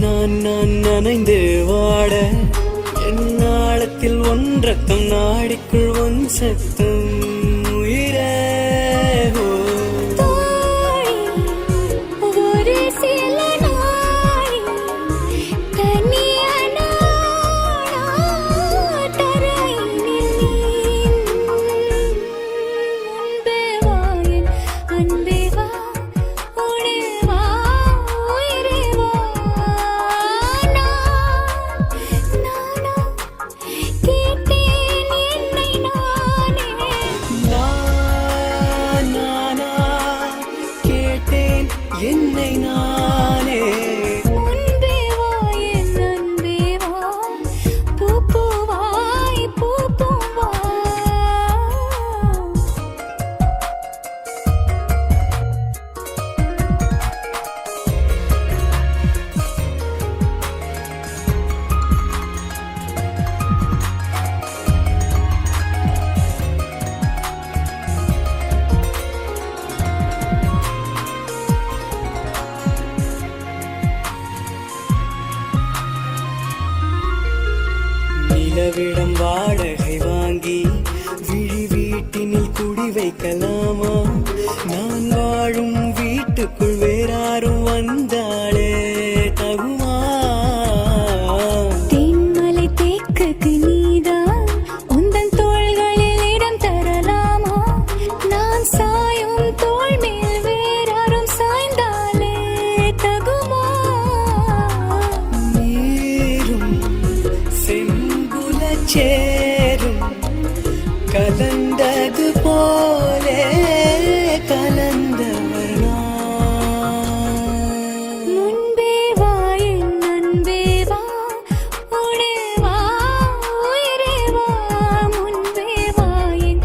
நான் நான் நனைந்து வாட. என் நாளத்தில் ஒன்றக்கம் நாடிக்குள் ஒன் சத்தம். நானா கேட்டேன் என்னை நான் நிலவிடம் வாடகை வாங்கி விழி வீட்டினில் குடி வைக்கலாமா? நான் வாழும் வீட்டுக்குள் வேறாரும் வந்தாள் சேரும். கலந்தது போலே கலந்தவனா முன்பே வா என் அன்பே வா உடே வா உயிரே வா. முன்பே வா என்